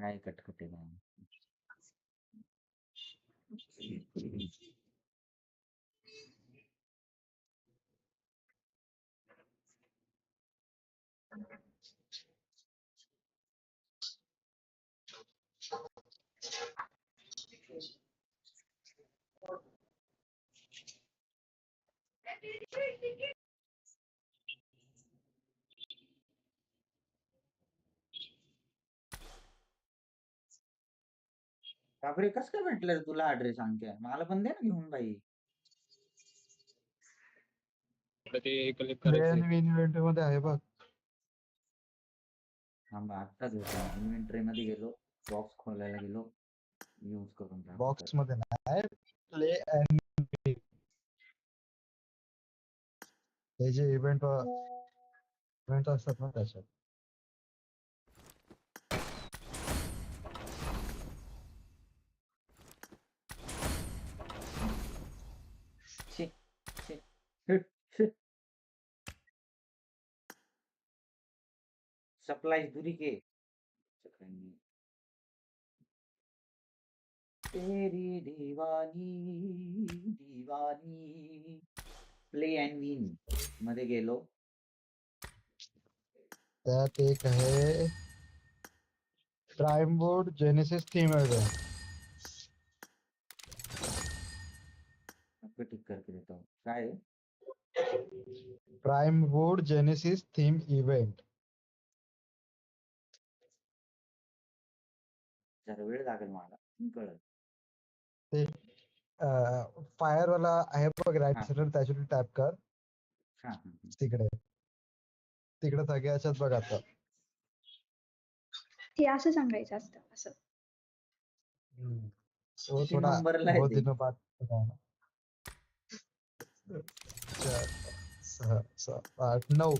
काय कटकटे नाही बापरे कस काय भेटलं रे तुला ऍड्रेस आणखी मला पण दे ना घेऊन ते कलेक्ट करायचं इन्व्हेंटरी मध्ये आहे बघ. थांबा आत्ताच होतो इन्व्हेंटरी मध्ये गेलो बॉक्स खोलायला गेलो. यूज़ करून टाकतो. बॉक्स मध्ये नाही प्ले अँड हे जे इव्हेंट इव्हेंट असतात ना त्याच्यात शी, शी, हिट, शी. सप्लाई दूरी के तेरी दीवानी दीवानी। प्ले अँड विन मध्ये गेलो त्यात एक आहे prime board genesis theme event आपको ठीक करके देता हूँ। काय आहे? Prime board genesis theme event जरा वेळ लागेल मला कळत ते फायर वाला आहे बघ राईट हा. त्याच्यावर टॅप कर. हा हा, हा. तिकडे. तिकडे सगळ्याच्यात बघ आता. ते असं सांगायचं असतं असं. वो किती थोड़ा नंबरला आहे बहुत ते? दिनों बाद बताना चार पाच, सहा सात आठ नऊ.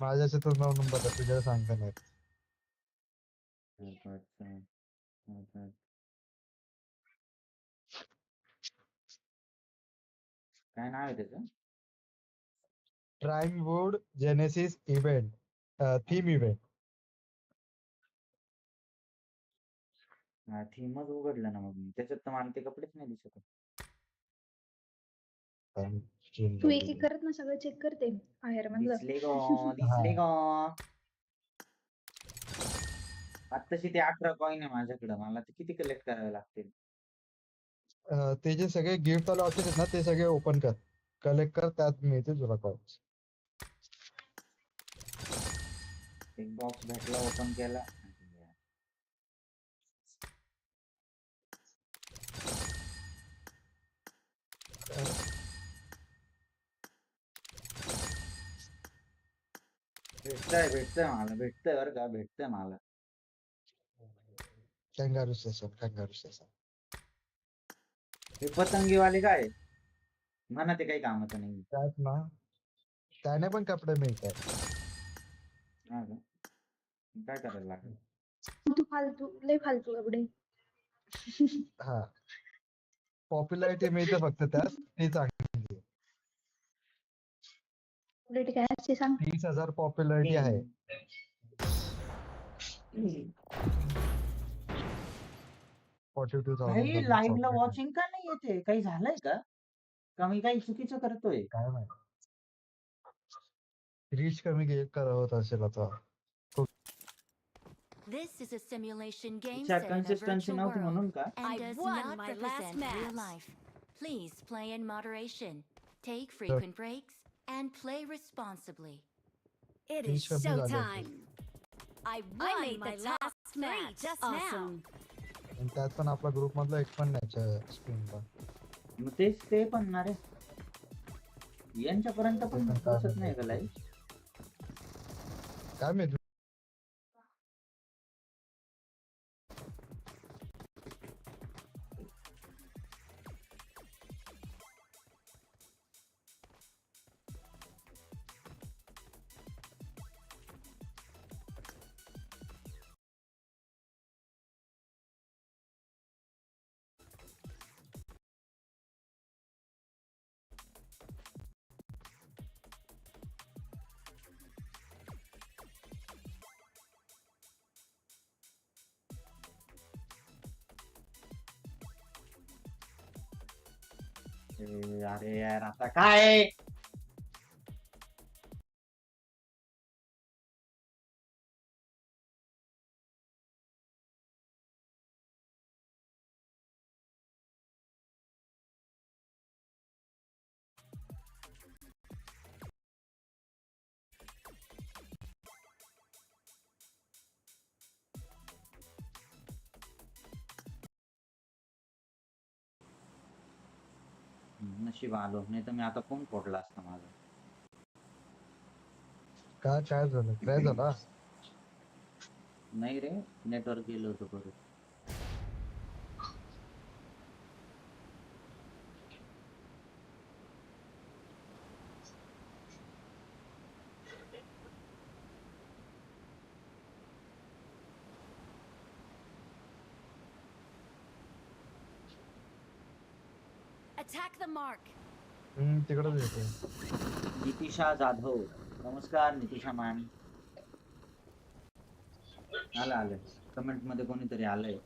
माझ्या याच्यातून नऊ नंबर आहे तुझ्या सांगता नाही काय नाव आहे त्याचं? Prime board genesis event theme event हा थीमच उघडलं ना मग मी. त्याच्यात तर मला ते कपडेच नाही दिसत तू एक एक करत ना सगळं चेक करते. बाहेर मधलं दिसले गो दिसले गो. आत्ताशी ते अठरा कॉइन आहे माझ्याकडे. मला ते किती कलेक्ट करावे लागतील? ते जे सगळे गिफ्ट वाले ऑप्शन आहेत ना ते सगळे ओपन कर. कलेक्ट कर त्यात मिळते तुला कॉइन्स एक बॉक्स भेटला ओपन केला. भेटतंय भेटतंय मला. भेटतंय बरं का भेटतंय मला. कंगारू सेशन कंगारू सेशन हे पतंगीवाले काय म्हणा ते काही कामाचं नाही त्यात ना। त्याने पण कपडे मिळतात हा। का? काय करायला लागेल तू फालतू लय फालतू कपडे। हा। पॉप्युलॅरिटी मिळते फक्त त्यात ती चांगली रेट काय असते सांग तीस हज़ार पॉप्युलॅरिटी आहे फॉर्टी टू काही लाईव्ह ला वॉचिंग का नाही येते काही झालंय का का मी काही चुकीचं करतोय काय माहिती रीच कमी गे- करत असेल आता This is a simulation game तिच्यात set in a consistency virtual नव्हती world म्हणून का and I does won not my last represent real match. life. Please play in moderation. Take frequent breaks and play responsibly. It Please is come here, Alex. showtime. I won made my the top last three match. just now. awesome. आणि त्यात पण आपला group मधला एक पण नाही स्क्रीनला मग तेच ते पण ना रे. यांच्यापर्यंत पण पोहोचत नाही का. लाईव्ह काय माहिती? うー、あれやらたかい。नशीब आलो नाही तर मी आता फोन फोडला असता माझा? काय काय झालं? काय झालं? नाही रे नेटवर्क गेलं होतं परत. Attack the mark. हम्म तिकडच येते. नितिशा जाधव. नमस्कार नितिशा मॅम आलं आलं. कमेंटमध्ये कोणीतरी आलंय.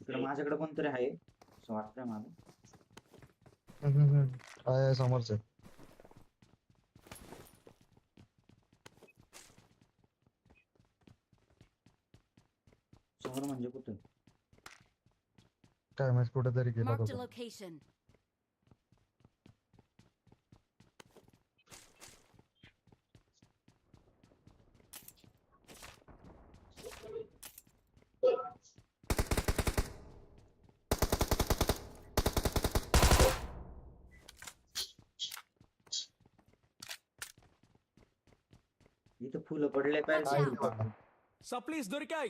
इकडे माझ्याकडे कोणतरी आहे? असं वाटतंय मला. हम्म, हम्म, हम्म. आहे आहे, समोरच. आहे. समोर म्हणजे कुठे काय माहित कुठेतरी गेला Marked a तो location. इथं फुलं पडले काय पाहिजे ते बघा. సప్లీస్ దొరికాయి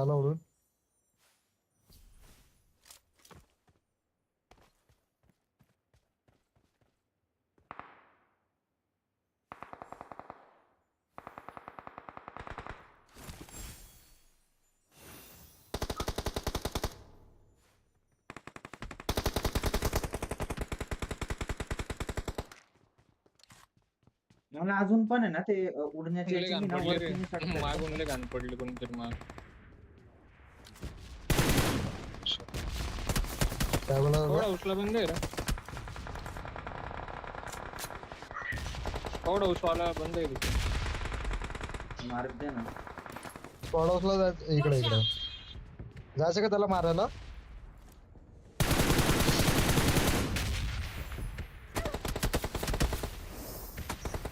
पायाला उडून मला अजून पण आहे ना ते अ, उडण्याची लय याची घाण ना पडली रे. वरती नाही टाकता. मागून लय घाण पडली कोणतरी माग काय बोला थोडा उचला बंद आहे रे थोडा उचवाला बंद आहे तिथे. मार्ग दे ना पॉडहाऊसला जायचं इकडे Watch इकडे out. जायचं का त्याला मारायला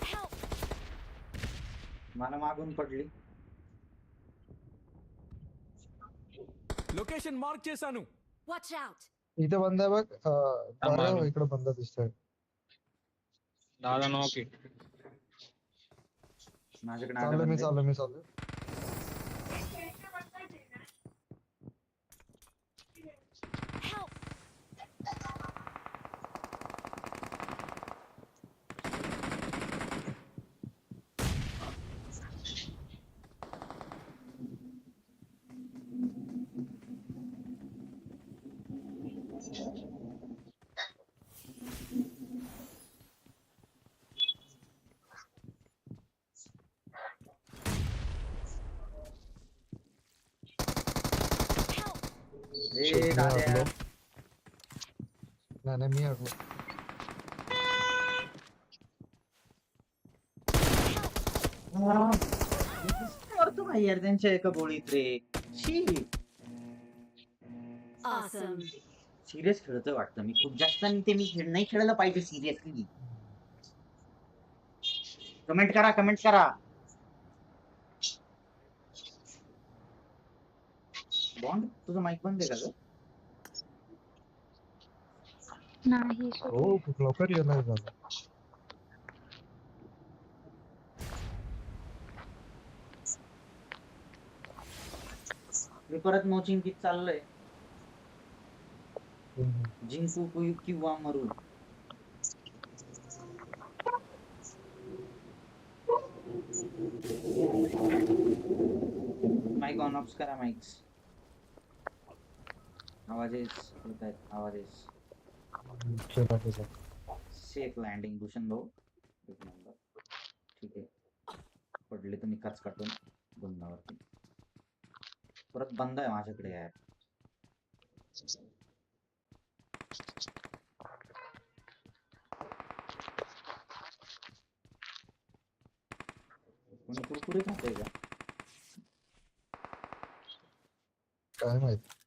Help. मला मागून पडली లొకేషన్ మార్క్ చేశాను Watch out. इथे बंद आहे बघ. इकडे बंद दिसतोय. दादा नॉक माझ्याकडे चाललो मी आलं मी चाललो. यार त्यांच्या एका गोळीत Awesome. सिरियस खेळतोय वाटतं मी खूप जास्त आणि ते मी खेळ नाही खेळायला पाहिजे सिरियसली कमेंट करा कमेंट करा तुझं माईक बंद आहे का ग? नाही हो लवकर झालं. मी परत मोचिंग कित चाललंय. जिंकू किंवा मरू. माईक ऑन ऑफ करा माईक्स आवाजेस आहेत आवाजेस। चला, चला. सेफ़ लँडिंग भूषण भाऊ एक नंबर ठीक आहे पडले तुम्ही कच काटून गुंडावरती परत बंद आहे माझ्याकडे यार कोणी कुरकुरे खाते का काय? माहित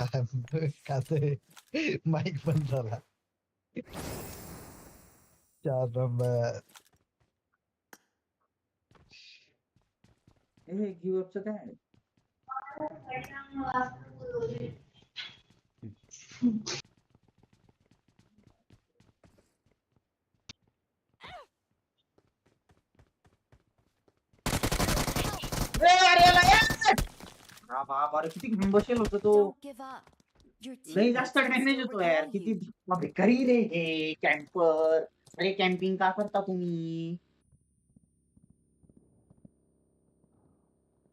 खाते माइक बंद झाला चार नंबर। हे। गिव अपचं काय आहे? ए, अरे याला, ए! हा बाप अरे किती बसेल होतं तो लई जास्त डॅमेज होतो यार किती. भिकारी रे हे कॅम्पर अरे कॅम्पिंग का करता तुम्ही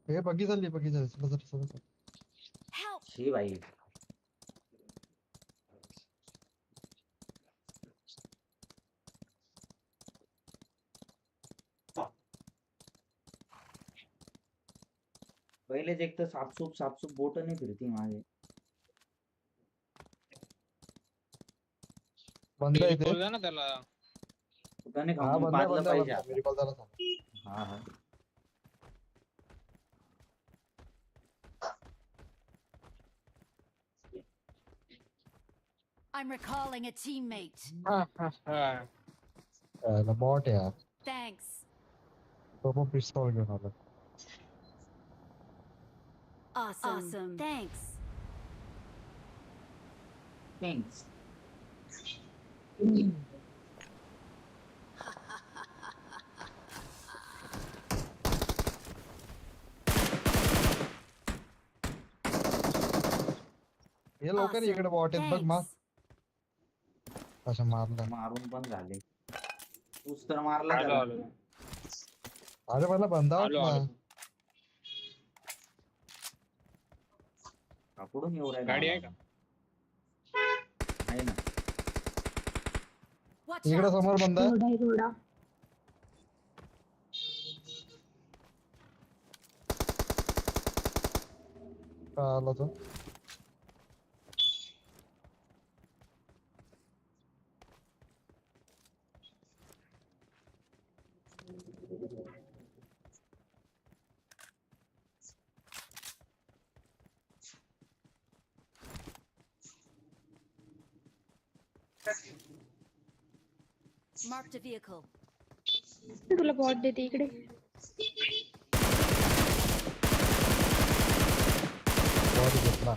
हे बघी झाली बघी झाली चला, चला, चला, चला. Help! शी भाई पहिलेच एक तर सापसूप सापसूप बोट नाही फिरती माझे बंद आहे ते बोल द्या ना त्याला त्याने हा खाऊन बंद आहे, पाजलं बंद आहे, पाहिजे बंद आहे. आता. मी झाला सांग. हा हा I'm recalling a teammate. हा. यायला बॉट यार Thanks. तो पण पिस्तॉल घेऊन आला Awesome. Awesome. Thanks. Thanks. Mm. हे लवकर इकडे बॉट आहेत बघ मग कसं मारलं मारून पण झाले तूच तर मारला अरे मला बंदावत आलो ना आलो काकडून येऊ राहिला गाडी आहे आवाज. आहे ना Watch इकडे out. समोर बंद आहे रोड आहे रोडा का आला तो Marked a vehicle. तुला बॉट देते इकडे. बॉट घेतला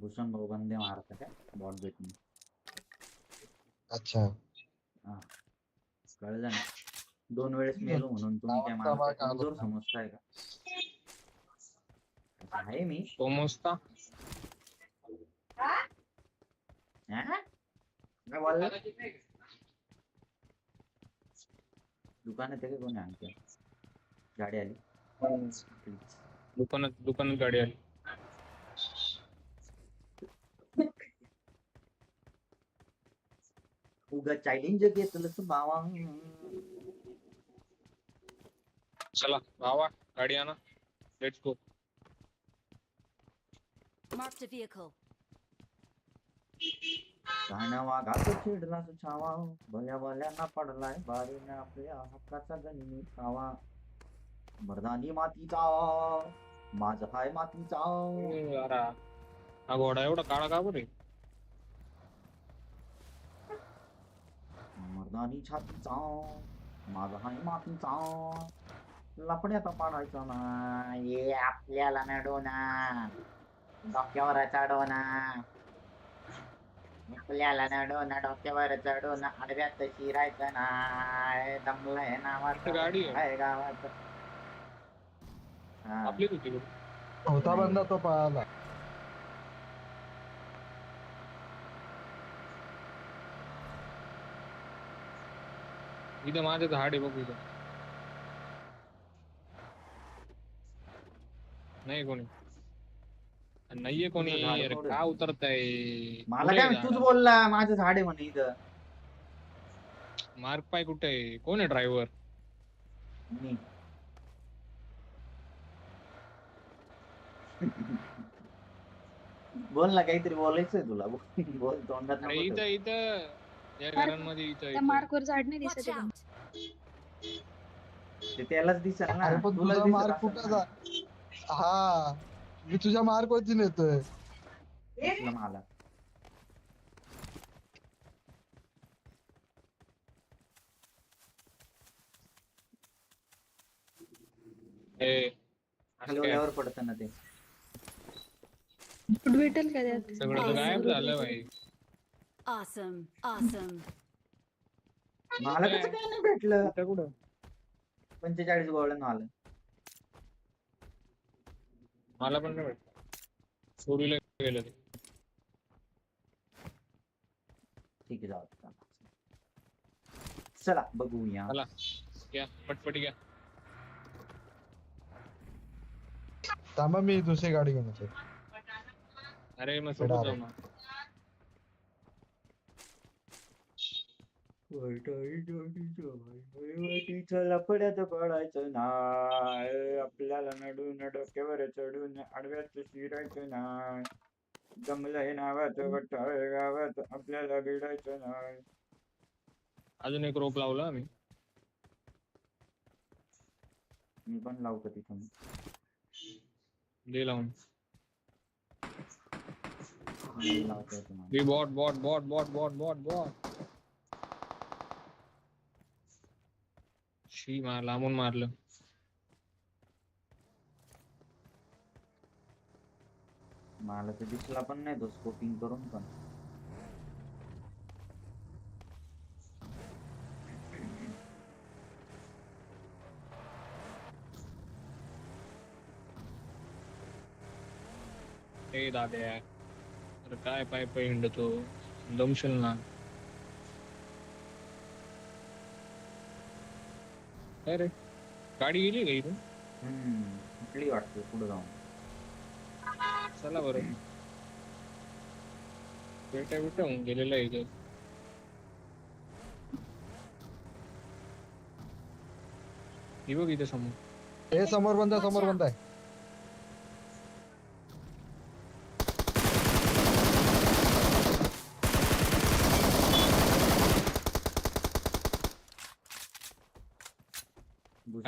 भूषण भाऊ बंदे मारता काय? बॉट भेटून. अच्छा. कळलं ना. दोन वेळेस मेलो म्हणून तुम्ही काय मला कमज़ोर. समजताय का? असं आहे मी. तो मोजता हा? काय बोलला? दुकानात आहे का कोणी आणते गाडी आली. Please. दुकानात दुकानात गाडी आली. उगा चॅलेंज घेतलं तर बावा चला भावा गाडी आणा. Let's go Marked a vehicle. गाण्या वाघात चिडला छावा. भल्या भल्यांना पडलाय बारीने आपल्या हक्काचा गनिमी खावा मर्दानी मातीचा. माझ हाय मातीचा. हा घोडा एवढा काळा का बरे? मर्दानी छातीचा. माझा हाय मातीचा. लपड्यात पाडायचा ना ये आपल्याला नडोना डोक्यावर चढवना आपल्याला नडोना डोक्यावर चढवना आडव्यात शिरायचं ना दमलंय नावाचं गाडी आहे. हा. आपलीच होती बघ. होता बंदा तो पळाला इथं माझं झाड आहे बघ इथं नाही कोणी नाहीये कोणी. अरे का उतरताय? मला काय माहित, तूच बोलला माझं झाड आहे म्हणे इथं. मार्क पाय कुठे आहे? कोण आहे ड्रायव्हर मी. बोल ना काहीतरी बोलायचंय तुला. बोल बोल तोंडात अरे नको इथं ठेवू. इथं. या घरांमध्ये इथं त्या इथं. मार्कवर झाड नाही Watch दिसत आहे out! ते त्यालाच दिसेल ना. अरे पण तुलाच तुझा दिसेल मार्क असं. कुठं जा हा. मी तुझ्या मार्क वरती नेतोय मला? हलवल्यावर पडत ना ते भेटेल का त्यात सगळं तर गायब झालं भाई। Awesome. Awesome. मला कसं काय नाही भेटलं? कुठं कुठं? पंचेचाळीस गोळ्यानं आलं. मला पण नाही भेटलं चोरीला गेलं ते. ठीक आहे जाऊ. चला बघूया चला. घ्या पटपटी घ्या. थांबा मी दुसरी गाडी घेऊन येतो. अरे मग सोबत जाऊ ना. लफड्यात पडायचं नाय आपल्याला नडून डोक्यावर चढून आडव्यात शिरायचं नाय जमलंय नावात वटाळ गावात आपल्याला भिडायचं नाय अजून एक रोप लावला आम्ही. मी पण लावतो तिथून. दे लावून. Bot bot bot bot bot bot bot शी मार लांबून मारलं मला तर दिसला पण नाही तो स्कोपिंग करून पण ए दाद्या अरे काय पाय पाय हिंडतो? दमशील ना काय रे? गाडी गेली का इथून? हम्म कुठली वाटते पुढे जाऊन. चला बरं. बेटा बेटा होऊन गेलेला आहे इथं. ही बघ इथे समोर. हे समोर बंद आहे, समोर बंद आहे.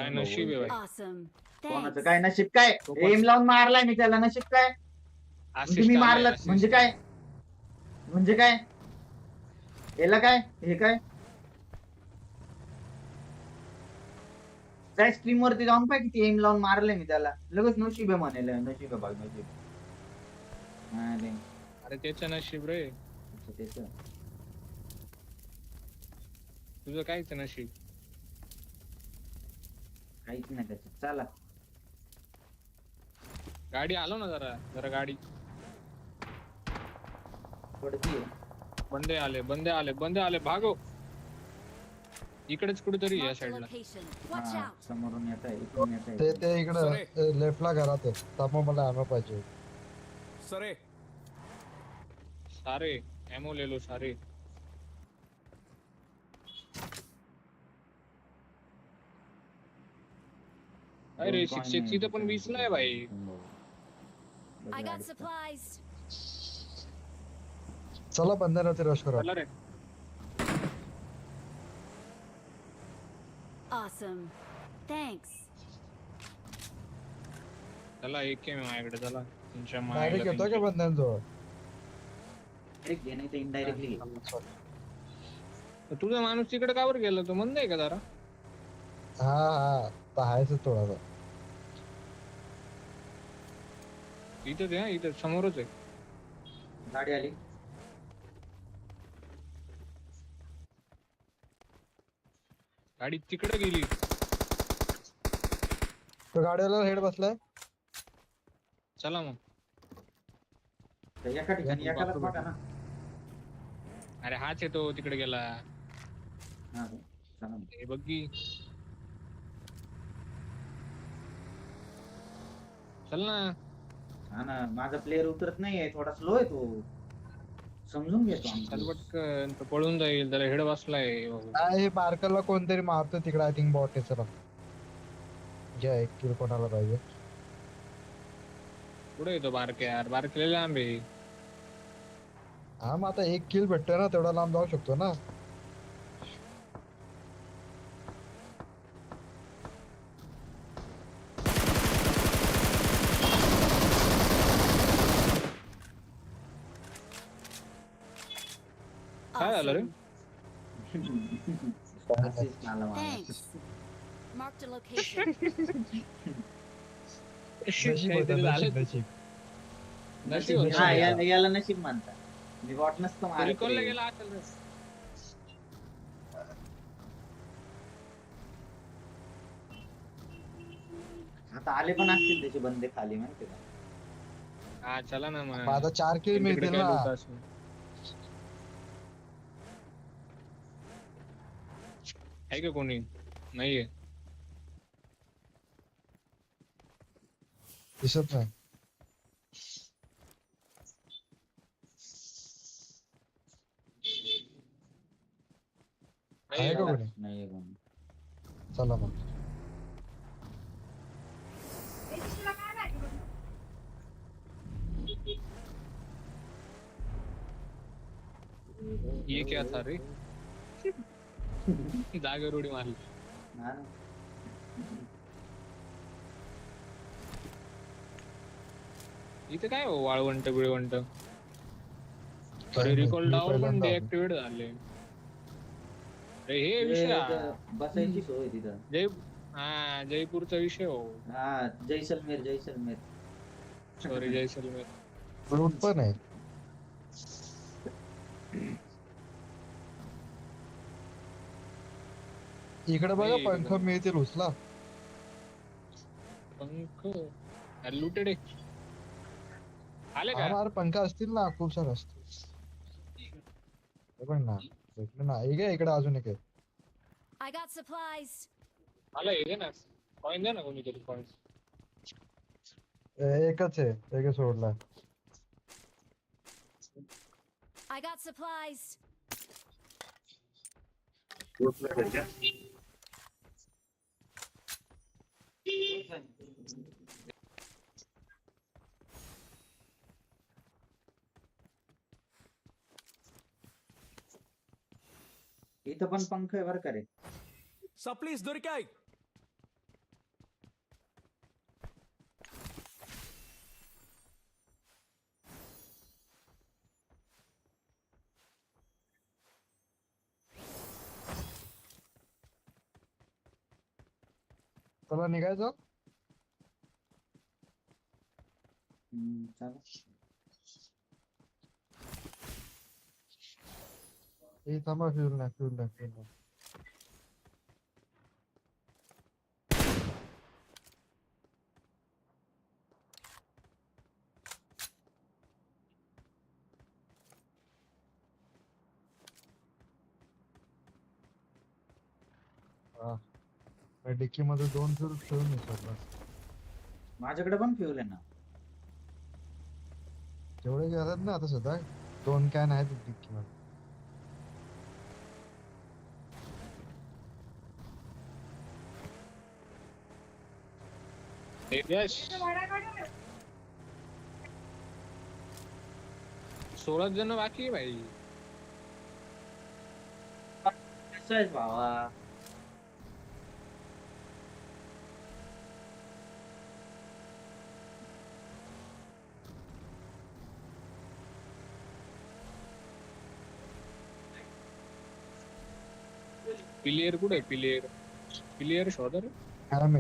काय नशीब आहे बोलतोय. बाई. Awesome. कोणाचं Thanks. काय नशीब काय एम लावून मारलाय मी त्याला नशीब काय म्हणजे Assist मी आलंय, मारलं assist. म्हणजे काय म्हणजे काय याला काय हे काय काय स्क्रीन वरती जाऊन पाय किती एम लावून मारले मी त्याला लगेच नशीब आहे म्हणायला नशीब आहे बघ नशीब हा, रे. अरे त्याचं नशीब रे अच्छा, त्याचं. तुझं कायच नशीब काहीच नाही त्याचं चला. गाडी आलो ना जरा जरा गाडी. पडतीये. बंदे आले बंदे आले बंदे आले भागो. इकडेच कुठेतरी या साईडला. समोरून येत आहे इकडून येत ते आहे ते इकडं लेफ्टला घरात आहे त्यामुळे मला आम्हाला पाहिजे. सरे. सारे एमओ ले लो सारे. अरे सिक्स इथं पण आहे. वीस नाही भाई I got गाडीचं. supplies. चला बंधनावरती रश करा चला रे Awesome. Thanks. चला एक आहे माझ्याकडे चला तुमच्या डायरेक्ट मायला येतोय का बंधन जवळ डायरेक्ट घे नाही तर इनडायरेक्टली घे तर तुझा माणूस तिकडे कावर गेला तो मंद आहे का जरा हा हा तर आहेच थोडासा इथंच आहे हा, इथं समोरच आहे. गाडी आली. गाडी तिकडे गेली. तो गाडीवाला हेड बसलाय. चला मग. तर एका ठिकाणी एकालाच बघा ना. अरे हाच आहे तो तिकडे गेला. हा रे. चला मग. हे बघ की. चल ना. हा ना माझा प्लेअर उतरत नाहीये थोडा स्लो आहे तो. समजून घेतो चल आमचा. पटकन तो पळून जाईल त्याला हेड बसलाय. बाबा. काय हे पार्करला कोणतरी मारतो तिकडे आय थिंक बॉट आहे चला. घ्या एक किल कोणाला पाहिजे. कुठे येतो बारके यार? बारकेले लांब आहे. हा मग आता एक किल भेटतोय ना तेवढा लांब जाऊ शकतो ना. काय झालं रे Awesome. Assist झाला मला. Thanks. Marked a location. नशीब काहीतरी नशीब नशीब नशीब नशीब हा याला याला नशीब मानता मी बॉट नसतं मारत रिकॉलला गेला असेल रे. आता आले पण असतील त्याचे बंदे खाली माहिती का हा चला ना मग मग आता चार तिकडे मिळतील काय ना लोकं असेल. आहे का कोणी नाहीये दिसत नाही आहे का कोणी नाही कोणी चला मग ये क्या था रे? जागेवर उडी मारली. हा ना. इथे काय हो वाळवंट बिळवंट? रिकॉल मी डाऊन पण. डिऍक्टिव्हेट झाले. अरे हे ते विषय हा. इथं बसायची सोय आहे तिथं. जय हा जयपूरचा विषय हो. हा जैसलमेर जैसलमेर सॉरी जयसलमेर रूट पण आहे. इकडे बघा पंख. मिळतील उचला पंख? लुटेड आले हा का मार पंख असतील ना खूप सारे असतील बघ ना भेटले ना. हे घे इकडे अजून एक आहे. I got supplies. हे दे ना. कॉइन दे ना कोणीतरी कॉइन एकच आहे. एक सोडला. I got supplies. इथं पण पंख आहे करे। का रे चला निघायचं हम्म, चला हे थांबा फ्युल नाही फ्युल नाही फ्युल Dicky मध्ये दोन फ्युल ठेवून विसरला माझ्याकडे पण फ्युल आहे ना. जेवढे गेलात ना आता सध्या दोन कॅन आहेत डिक्की मध्ये यश सोळा जण बाकी आहे भाई. कसं आहेस भावा?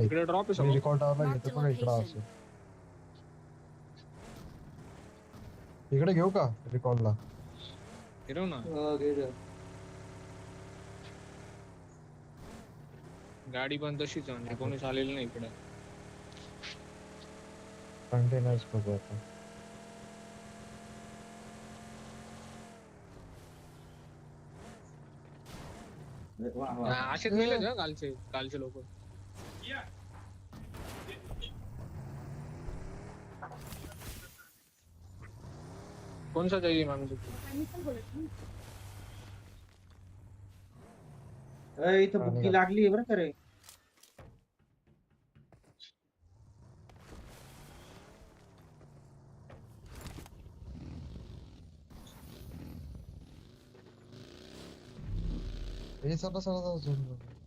इकडे ड्रॉप आहे मी समोर. रिकॉर्ड टावरला Mark घेतो the बघा इकडं location. असं. इकडे घेऊ का रिकॉर्डला फिरव ना. गाडी पण तशीच आहे म्हणजे कोणी चालेल नाही इकडे. कंटेनर्स बघू आता. असेच गेले ना कालचे कालचे लोक. कौन सा चाहिए इथं बुक्की लागली बरं का रे. Beni sana sana da zorluyor.